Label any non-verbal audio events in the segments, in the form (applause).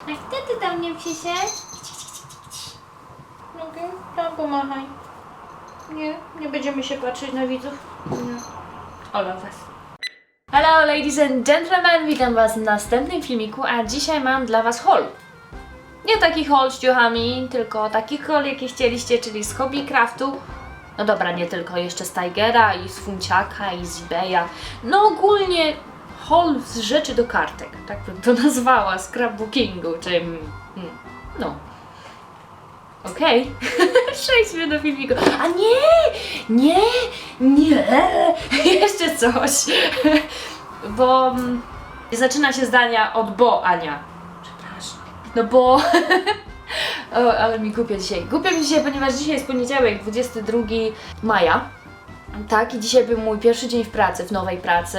A wtedy do mnie przyszedł. Mogę? Tam pomachaj. Nie, nie będziemy się patrzeć na widzów. Nie. Ola was. Hello ladies and gentlemen, witam was w następnym filmiku, a dzisiaj mam dla was haul. Nie taki haul z ciuchami, tylko taki haul jaki chcieliście, czyli z Hobbycraftu. No dobra, nie tylko, jeszcze z Tigera i z Funciaka i z eBaya. No ogólnie haul z rzeczy do kartek, tak bym to (laughs) nazwała, scrapbookingu, czy... mm, no, Okej. (laughs) Przejdźmy do filmiku. A nie! Nie! Nie! (laughs) Jeszcze coś. Bo mm, zaczyna się zdania od bo, Ania. Przepraszam. No bo... o, ale mi głupio dzisiaj. Głupio mi dzisiaj, ponieważ dzisiaj jest poniedziałek, 22 maja. Tak, i dzisiaj był mój pierwszy dzień w pracy, w nowej pracy,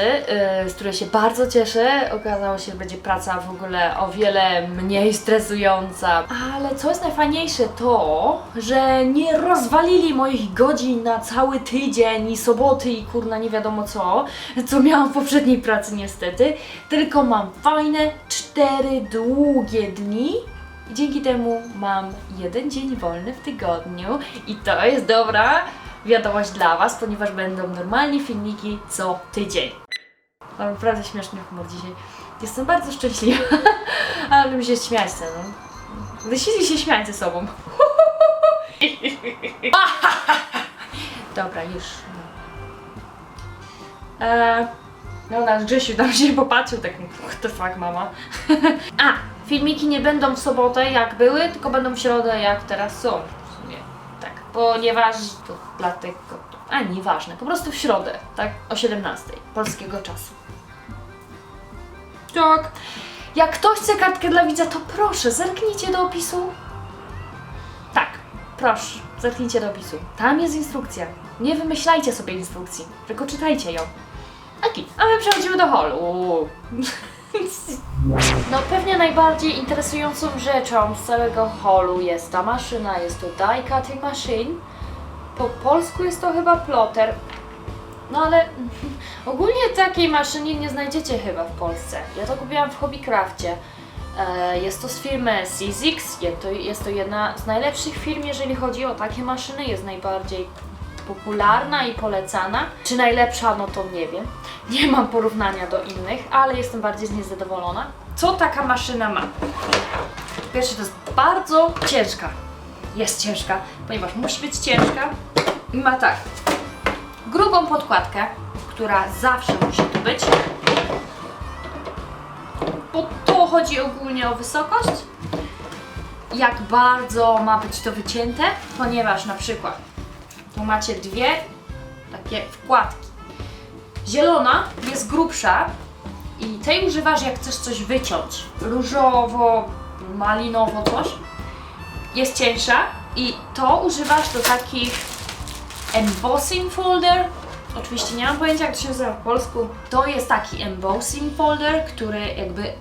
yy, z której się bardzo cieszę. Okazało się, że będzie praca w ogóle o wiele mniej stresująca. Ale co jest najfajniejsze, to, że nie rozwalili moich godzin na cały tydzień i soboty i kurna nie wiadomo co, co miałam w poprzedniej pracy niestety, tylko mam fajne cztery długie dni. I dzięki temu mam jeden dzień wolny w tygodniu i to jest dobra wiadomość dla Was, ponieważ będą normalnie filmiki co tydzień. Mam naprawdę śmieszny humor dzisiaj. Jestem bardzo szczęśliwa, (laughs) ale mi się śmiać ze mną. Wysiedli się śmiać ze sobą. (laughs) Dobra, już. no. Eee, no nasz Grzesiu tam się popatrzył, tak what the fuck mama. (laughs) A, filmiki nie będą w sobotę jak były, tylko będą w środę jak teraz są. Ponieważ to dlatego, a nieważne, po prostu w środę, tak, o 17 polskiego czasu. Tak. Jak ktoś chce kartkę dla widza, to proszę, zerknijcie do opisu. Tak, proszę, zerknijcie do opisu. Tam jest instrukcja. Nie wymyślajcie sobie instrukcji, tylko czytajcie ją. Aki, a my przechodzimy do holu. (laughs) No pewnie najbardziej interesującą rzeczą z całego holu jest ta maszyna, jest to die cutting machine. Po polsku jest to chyba plotter. No ale (laughs) ogólnie takiej maszyny nie znajdziecie chyba w Polsce. Ja to kupiłam w Hobbycrafcie. E, Jest to z firmy to- Jest to jedna z najlepszych firm, jeżeli chodzi o takie maszyny. Jest najbardziej popularna i polecana. Czy najlepsza, no to nie wiem. Nie mam porównania do innych, ale jestem bardziej z niej zadowolona. Co taka maszyna ma? Pierwsze to jest bardzo ciężka. Jest ciężka, ponieważ musi być ciężka. I ma tak, grubą podkładkę, która zawsze musi tu być. Bo to chodzi ogólnie o wysokość. Jak bardzo ma być to wycięte, ponieważ na przykład macie dwie takie wkładki. Zielona jest grubsza i tej używasz jak chcesz coś wyciąć. Różowo, malinowo coś. Jest cieńsza i to używasz do takich embossing folder. Oczywiście nie mam pojęcia jak to się nazywa w polsku. To jest taki embossing folder, który jakby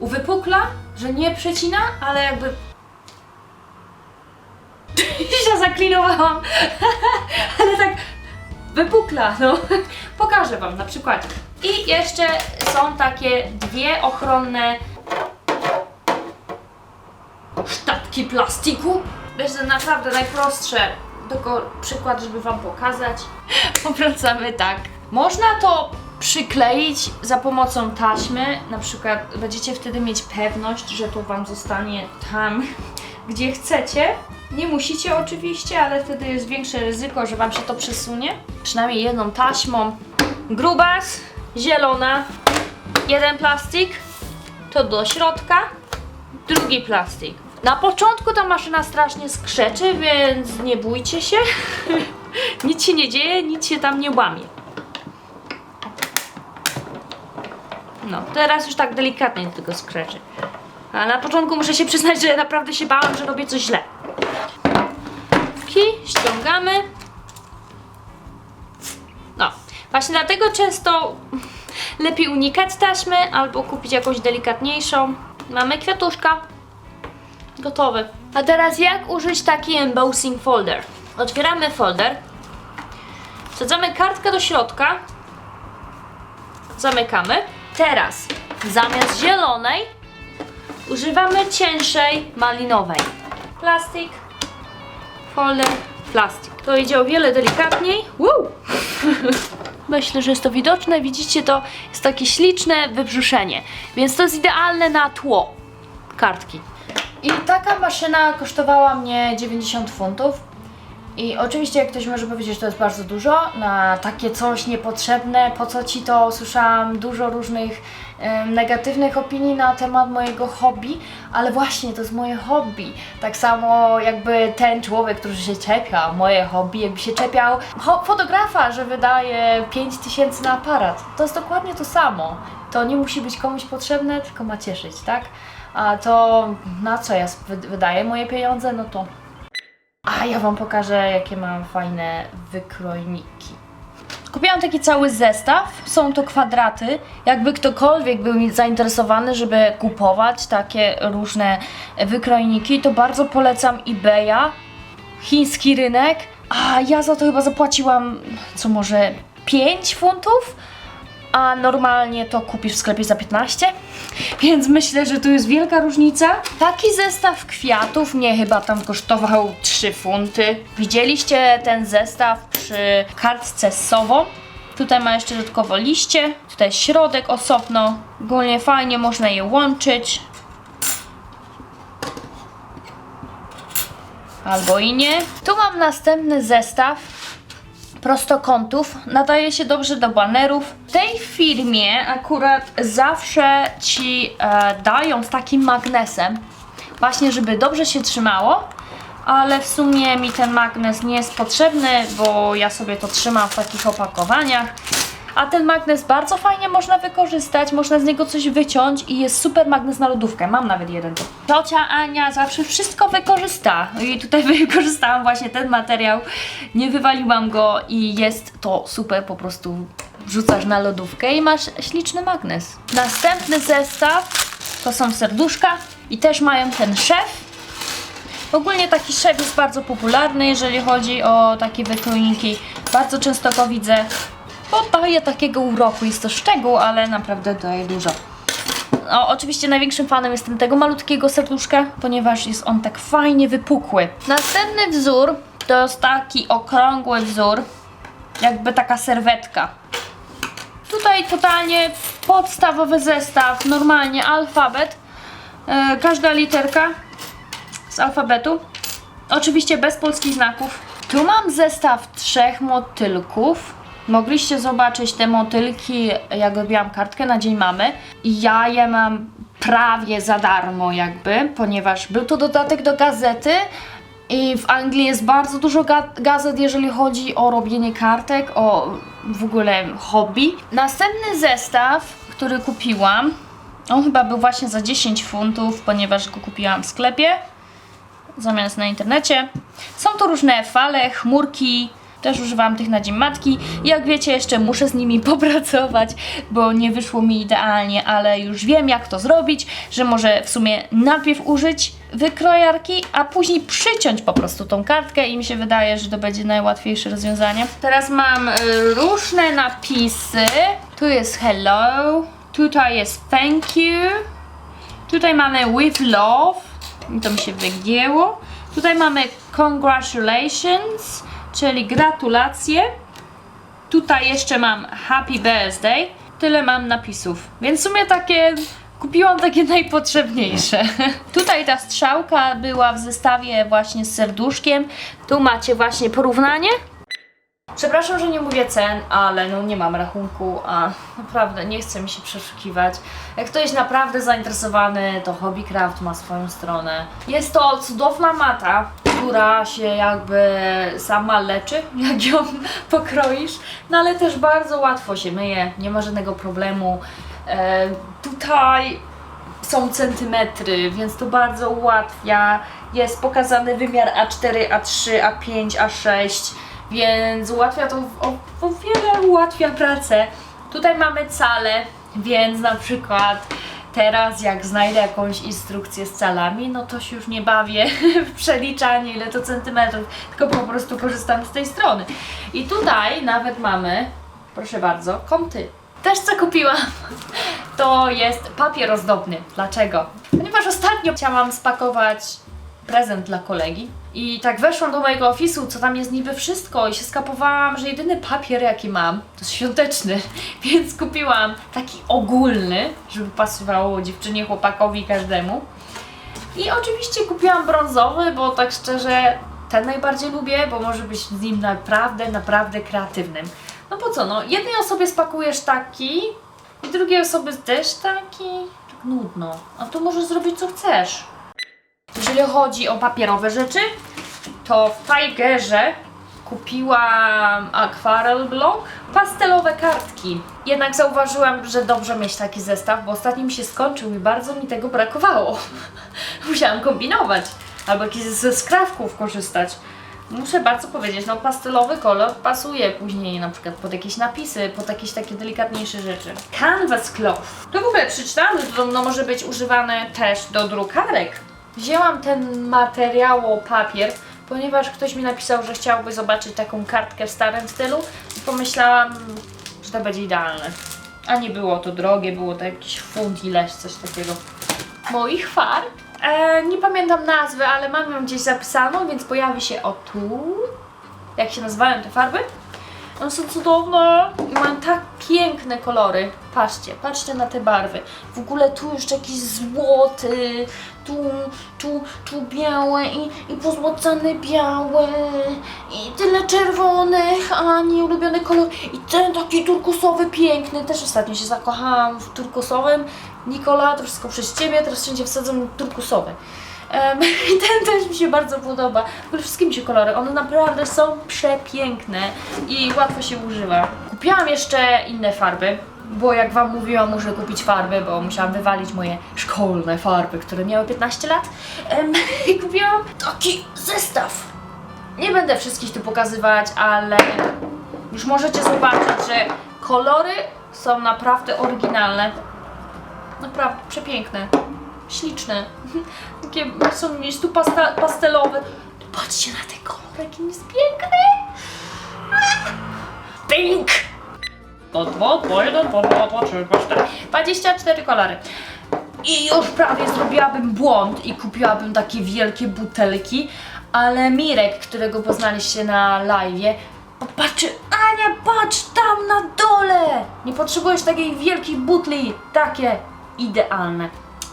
uwypukla, że nie przecina, ale jakby (laughs) się zaklinowałam, (laughs) ale tak wypukla, no. Pokażę Wam na przykład. I jeszcze są takie dwie ochronne sztabki plastiku. To naprawdę najprostsze, tylko przykład, żeby Wam pokazać. (laughs) Obracamy tak. Można to przykleić za pomocą taśmy, na przykład będziecie wtedy mieć pewność, że to Wam zostanie tam, gdzie chcecie. Nie musicie oczywiście, ale wtedy jest większe ryzyko, że Wam się to przesunie. Przynajmniej jedną taśmą. Grubas, zielona, jeden plastik, to do środka, drugi plastik. Na początku ta maszyna strasznie skrzeczy, więc nie bójcie się. (laughs) nic się nie dzieje, nic się tam nie łamie. No, teraz już tak delikatnie tylko skrzeczy. A na początku muszę się przyznać, że naprawdę się bałam, że robię coś źle. I ściągamy. No, właśnie dlatego często lepiej unikać taśmy albo kupić jakąś delikatniejszą. Mamy kwiatuszka. Gotowy. A teraz jak użyć taki embossing folder? Otwieramy folder. Wsadzamy kartkę do środka. Zamykamy. Teraz zamiast zielonej używamy cięższej malinowej. Plastik, folder, plastik. To idzie o wiele delikatniej. Woo! (laughs) Myślę, że jest to widoczne. Widzicie, to jest takie śliczne wybrzuszenie, więc to jest idealne na tło kartki. I taka maszyna kosztowała mnie 90 funtów. I oczywiście ktoś może powiedzieć, że to jest bardzo dużo na takie coś niepotrzebne, po co ci to? Słyszałam dużo różnych negatywnych opinii na temat mojego hobby, ale właśnie to jest moje hobby. Tak samo jakby ten człowiek, który się czepia moje hobby, jakby się czepiał fotografa, że wydaje 5000 na aparat. To jest dokładnie to samo. To nie musi być komuś potrzebne, tylko ma cieszyć, tak? A to na co ja wy- wydaję moje pieniądze, no to a ja Wam pokażę, jakie mam fajne wykrojniki. Kupiłam taki cały zestaw. Są to kwadraty. Jakby ktokolwiek był zainteresowany, żeby kupować takie różne wykrojniki, to bardzo polecam eBaya. Chiński rynek. A ja za to chyba zapłaciłam, co może 5 funtów? A normalnie to kupisz w sklepie za 15, więc myślę, że tu jest wielka różnica. Taki zestaw kwiatów mnie chyba tam kosztował 3 funty. Widzieliście ten zestaw przy kartce sową? Tutaj ma jeszcze dodatkowo liście, tutaj środek osobno. Ogólnie fajnie można je łączyć. Albo i nie. Tu mam następny zestaw prostokątów. Nadaje się dobrze do banerów. W tej firmie akurat zawsze ci e, dają z takim magnesem, właśnie żeby dobrze się trzymało. Ale w sumie mi ten magnes nie jest potrzebny, bo ja sobie to trzymam w takich opakowaniach. A ten magnes bardzo fajnie można wykorzystać, można z niego coś wyciąć i jest super magnes na lodówkę. Mam nawet jeden. Ciocia Ania zawsze wszystko wykorzysta. I tutaj (laughs) wykorzystałam właśnie ten materiał, nie wywaliłam go i jest to super po prostu. Wrzucasz na lodówkę i masz śliczny magnes. Następny zestaw to są serduszka i też mają ten szef. Ogólnie taki szef jest bardzo popularny, jeżeli chodzi o takie wykrojniki. Bardzo często go widzę. Podaje takiego uroku. Jest to szczegół, ale naprawdę daje dużo. No, oczywiście największym fanem jestem tego malutkiego serduszka, ponieważ jest on tak fajnie wypukły. Następny wzór to jest taki okrągły wzór, jakby taka serwetka. Tutaj totalnie podstawowy zestaw, normalnie alfabet. E, każda literka z alfabetu. Oczywiście bez polskich znaków. Tu mam zestaw trzech motylków. Mogliście zobaczyć te motylki, jak robiłam kartkę na Dzień Mamy. Ja je mam prawie za darmo jakby, ponieważ był to dodatek do gazety i w Anglii jest bardzo dużo ga- gazet, jeżeli chodzi o robienie kartek, o w ogóle hobby. Następny zestaw, który kupiłam, on chyba był właśnie za 10 funtów, ponieważ go kupiłam w sklepie zamiast na internecie. Są to różne fale, chmurki. Też używam tych na dzień matki. Jak wiecie, jeszcze muszę z nimi (laughs) popracować, bo nie wyszło mi idealnie, ale już wiem jak to zrobić, że może w sumie najpierw użyć wykrojarki, a później przyciąć po prostu tą kartkę i mi się wydaje, że to będzie najłatwiejsze rozwiązanie. Teraz mam y, różne napisy. Tu jest hello, tutaj jest thank you, Tutaj mamy with love. To mi się wygięło. Tutaj mamy congratulations, czyli gratulacje. Tutaj jeszcze mam happy birthday. Tyle mam napisów. Więc w sumie takie kupiłam takie (laughs) najpotrzebniejsze. Tutaj ta strzałka była w zestawie właśnie z serduszkiem. Tu macie właśnie porównanie. Przepraszam, że nie mówię cen, ale no nie mam rachunku, a naprawdę nie chce mi się przeszukiwać. Jak ktoś naprawdę zainteresowany, to Hobbycraft ma swoją stronę. Jest to cudowna mata, która się jakby sama leczy, (laughs) jak ją pokroisz, no ale też bardzo łatwo się myje, nie ma żadnego problemu. E, tutaj są centymetry, więc to bardzo ułatwia. Jest pokazany wymiar A4, A3, A5, A6, więc ułatwia to, o, o wiele ułatwia pracę. Tutaj mamy cale, więc na przykład teraz jak znajdę jakąś instrukcję z calami, no to się już nie bawię (laughs) w przeliczanie ile to centymetrów, tylko po prostu korzystam z tej strony. I tutaj nawet mamy, proszę bardzo, kąty. Też co kupiłam (laughs) to jest papier ozdobny. Dlaczego? Ponieważ ostatnio chciałam spakować prezent dla kolegi i tak weszłam do mojego ofisu, co tam jest niby wszystko i się skapowałam, że jedyny papier jaki mam to jest świąteczny, (laughs) więc kupiłam taki ogólny, żeby pasowało dziewczynie, chłopakowi, każdemu. I oczywiście kupiłam brązowy, bo tak szczerze ten najbardziej lubię, bo może być z nim naprawdę, naprawdę kreatywnym. No po co, no jednej osobie spakujesz taki i drugiej osobie też taki. Tak nudno. A tu możesz zrobić co chcesz. Jeżeli chodzi o papierowe rzeczy, to w Tigerze kupiłam Aquarel Block, pastelowe kartki. Jednak zauważyłam, że dobrze mieć taki zestaw, bo ostatni mi się skończył i bardzo mi tego brakowało. (laughs) Musiałam kombinować, albo jakieś ze skrawków korzystać. Muszę bardzo powiedzieć, no pastelowy kolor pasuje później na przykład pod jakieś napisy, pod jakieś takie delikatniejsze rzeczy. Canvas cloth. To w ogóle przeczytałam, że to no, może być używane też do drukarek. Wzięłam ten materiał papier, ponieważ ktoś mi napisał, że chciałby zobaczyć taką kartkę w starym stylu i pomyślałam, że to będzie idealne. A nie było to drogie, było to jakiś funt ileś, coś takiego. Moich farb. E, nie pamiętam nazwy, ale mam ją gdzieś zapisaną, więc pojawi się o tu. Jak się nazywają te farby? One są cudowne i mają tak piękne kolory. Patrzcie, patrzcie na te barwy. W ogóle tu jeszcze jakiś złoty, tu, tu, tu białe i, i pozłocone białe i tyle czerwonych, a nie ulubiony kolor i ten taki turkusowy piękny. Też ostatnio się zakochałam w turkusowym. Nikola, to wszystko przez Ciebie, teraz wszędzie wsadzą turkusowy. (laughs) I ten też mi się bardzo podoba. W ogóle się kolory, one naprawdę są przepiękne i łatwo się używa. Kupiłam jeszcze inne farby, bo jak Wam mówiłam, muszę kupić farby, bo musiałam wywalić moje szkolne farby, które miały 15 lat. (laughs) I kupiłam taki zestaw. Nie będę wszystkich tu pokazywać, ale już możecie zobaczyć, że kolory są naprawdę oryginalne. Naprawdę przepiękne śliczne. (laughs) Takie są jest tu pasta, pastelowe. Patrzcie na ten kolor, jaki jest piękny. (laughs) Pink! To dwa, to jeden, to dwa, to trzy, to cztery. 24 kolory. I już prawie zrobiłabym błąd i kupiłabym takie wielkie butelki, ale Mirek, którego poznaliście na live, popatrzy, Ania, patrz tam na dole! Nie potrzebujesz takiej wielkiej butli, takie idealne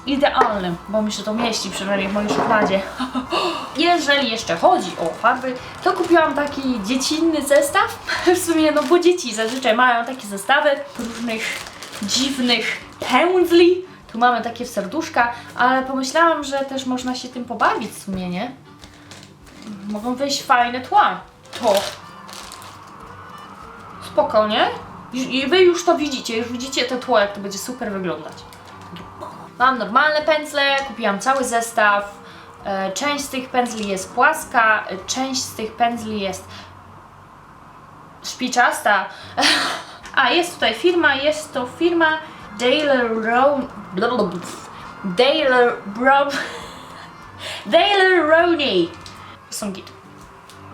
idealny, bo mi się to mieści przynajmniej w mojej szufladzie. (gasps) Jeżeli jeszcze chodzi o farby, to kupiłam taki dziecinny zestaw. (laughs) W sumie, no bo dzieci zazwyczaj mają takie zestawy różnych dziwnych pędzli. Tu mamy takie w serduszka, ale pomyślałam, że też można się tym pobawić w sumie, nie? Mogą wyjść fajne tła. To. Spoko, nie? I wy już to widzicie, już widzicie to tło, jak to będzie super wyglądać. Mam normalne pędzle, kupiłam cały zestaw. E, Część z tych pędzli jest płaska, e, część z tych pędzli jest szpiczasta. (laughs) A jest tutaj firma, jest to firma Dale Ron... Dale Bro... (laughs) Dale Roney. Są git.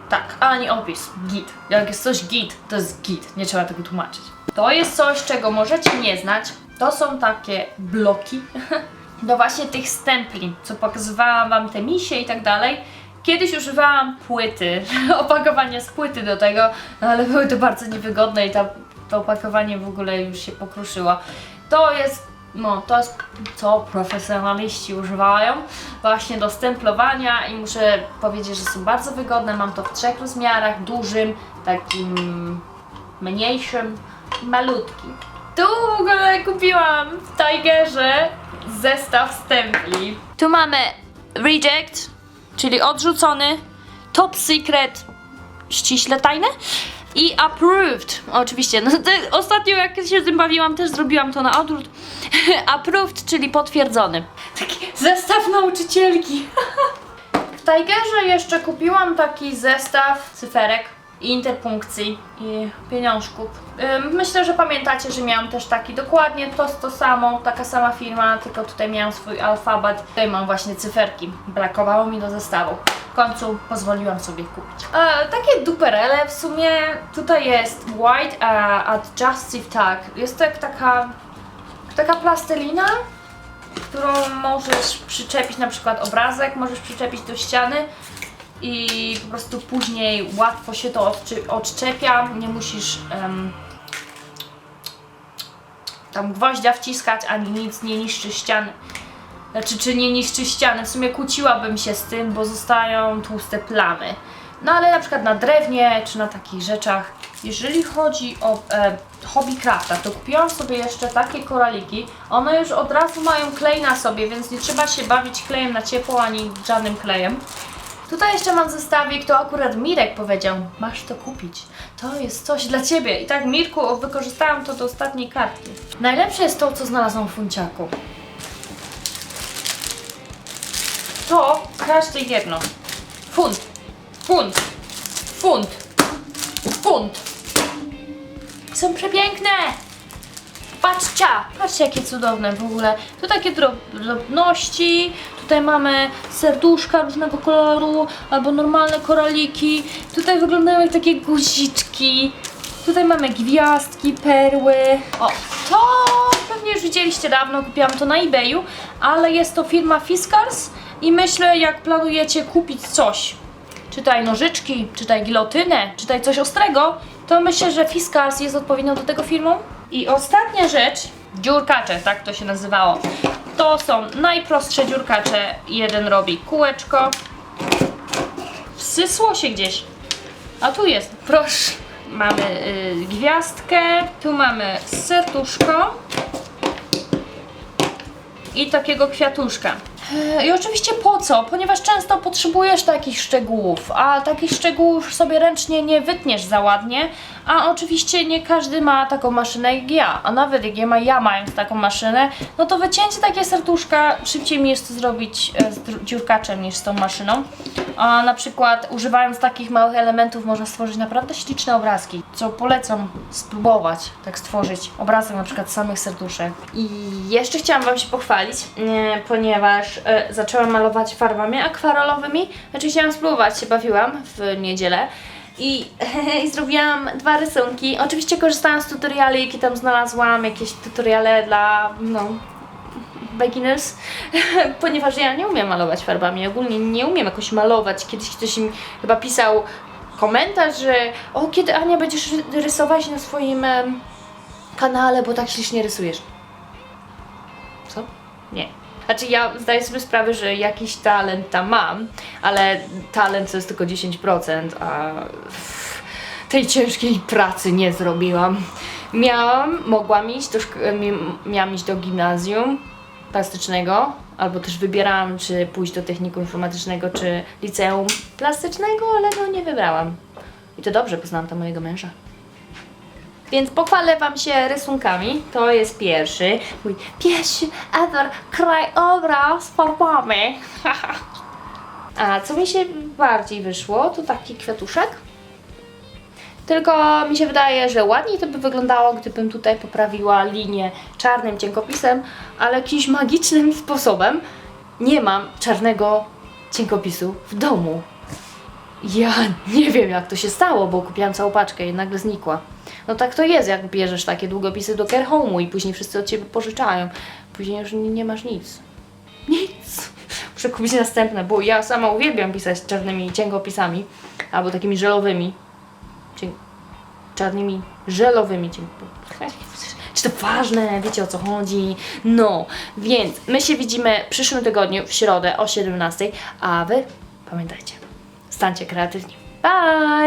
Tak, ani opis. Git. Jak jest coś git, to jest git. Nie trzeba tego tłumaczyć. To jest coś, czego możecie nie znać. To są takie bloki (laughs) do właśnie tych stempli, co pokazywałam wam te misie i tak dalej. Kiedyś używałam płyty, (laughs) opakowania z płyty do tego, no ale były to bardzo niewygodne i ta, to opakowanie w ogóle już się pokruszyło. To jest, no to jest co profesjonaliści używają właśnie do stemplowania i muszę powiedzieć, że są bardzo wygodne. Mam to w trzech rozmiarach, dużym, takim mniejszym, malutkim. Tu w ogóle kupiłam w Tigerze zestaw stempli. Tu mamy reject, czyli odrzucony, top secret, ściśle tajne i approved. Oczywiście, no ostatnio jak się tym bawiłam, też zrobiłam to na odwrót. (laughs) approved, czyli potwierdzony. Taki zestaw nauczycielki. (laughs) W Tigerze jeszcze kupiłam taki zestaw cyferek i interpunkcji i pieniążków. Myślę, że pamiętacie, że miałam też taki dokładnie to, to samo, taka sama firma, tylko tutaj miałam swój alfabet. Tutaj mam właśnie cyferki. Brakowało mi do zestawu. W końcu pozwoliłam sobie kupić. E, takie duperele w sumie tutaj jest White Adjustive Tag. Jest to jak taka taka plastelina, którą możesz przyczepić na przykład obrazek, możesz przyczepić do ściany i po prostu później łatwo się to odczepia, nie musisz em, tam gwoździa wciskać, ani nic nie niszczy ściany. Znaczy, czy nie niszczy ściany? W sumie kłóciłabym się z tym, bo zostają tłuste plamy. No ale na przykład na drewnie, czy na takich rzeczach. Jeżeli chodzi o e, hobbycrafta, to kupiłam sobie jeszcze takie koraliki. One już od razu mają klej na sobie, więc nie trzeba się bawić klejem na ciepło, ani żadnym klejem. Tutaj jeszcze mam zestawik, to akurat Mirek powiedział, masz to kupić. To jest coś dla Ciebie. I tak Mirku, wykorzystałam to do ostatniej kartki. Najlepsze jest to, co znalazłam w funciaku. To każde jedno. Funt, funt, funt, funt. Są przepiękne! Patrzcie! Patrzcie jakie cudowne w ogóle. Tu takie drob- drobności, tutaj mamy serduszka różnego koloru, albo normalne koraliki. Tutaj wyglądają jak takie guziczki. Tutaj mamy gwiazdki, perły. O, to pewnie już widzieliście dawno, kupiłam to na eBayu, ale jest to firma Fiskars i myślę jak planujecie kupić coś, czytaj nożyczki, czytaj gilotynę, czytaj coś ostrego, to myślę, że Fiskars jest odpowiednią do tego firmą. I ostatnia rzecz, dziurkacze, tak to się nazywało. To są najprostsze dziurkacze. Jeden robi kółeczko. Wsysło się gdzieś. A tu jest, proszę. Mamy y, gwiazdkę, tu mamy serduszko i takiego kwiatuszka. E, I oczywiście po co? Ponieważ często potrzebujesz takich szczegółów, a takich szczegółów sobie ręcznie nie wytniesz za ładnie, a oczywiście nie każdy ma taką maszynę jak ja, a nawet jak ja, ma, ja mając taką maszynę, no to wycięcie takie serduszka szybciej mi jest to zrobić e, z dziurkaczem niż z tą maszyną. A na przykład używając takich małych elementów można stworzyć naprawdę śliczne obrazki, co polecam spróbować tak stworzyć obrazek na przykład samych serduszek. I jeszcze chciałam Wam się pochwalić, e, e, zaczęłam malować farbami akwarolowymi, znaczy chciałam spróbować, się bawiłam w niedzielę. (laughs) I, zrobiłam dwa rysunki. Oczywiście korzystałam z tutoriali, jakie tam znalazłam, jakieś tutoriale dla, no, beginners, (laughs) ponieważ ja nie umiem malować farbami, ogólnie nie umiem jakoś malować. Kiedyś ktoś mi chyba pisał komentarz, że o, kiedy Ania będziesz ry- rysować na swoim kanale, bo tak ślicznie rysujesz. Co? Nie. Znaczy ja zdaję sobie sprawę, że jakiś talent tam mam, ale talent to jest tylko 10%, a tej ciężkiej pracy nie zrobiłam. Miałam, mogłam iść do, miałam iść do gimnazjum plastycznego, albo też wybierałam, czy pójść do technikum informatycznego, czy liceum plastycznego, ale no nie wybrałam. I to dobrze, bo znam tam mojego męża. Więc pochwalę Wam się rysunkami. To jest pierwszy, mój pierwszy ever krajobraz farbami. (laughs) A co mi się bardziej wyszło, to taki kwiatuszek. Tylko mi się wydaje, że ładniej to by wyglądało, gdybym tutaj poprawiła linię czarnym cienkopisem, ale jakimś magicznym sposobem nie mam czarnego cienkopisu w domu. Ja nie wiem jak to się stało, bo kupiłam całą paczkę i nagle znikła. No tak to jest, jak bierzesz takie długopisy do care home'u i później wszyscy od Ciebie pożyczają. Później już nie, nie masz nic. Nic. (laughs) Muszę kupić następne, bo ja sama uwielbiam pisać czarnymi cienkopisami albo takimi żelowymi. Cień... Czarnymi żelowymi cienkopisami. Czy to ważne? Wiecie o co chodzi? No, więc my się widzimy w przyszłym tygodniu w środę o 17, a Wy pamiętajcie, stańcie kreatywni. Bye!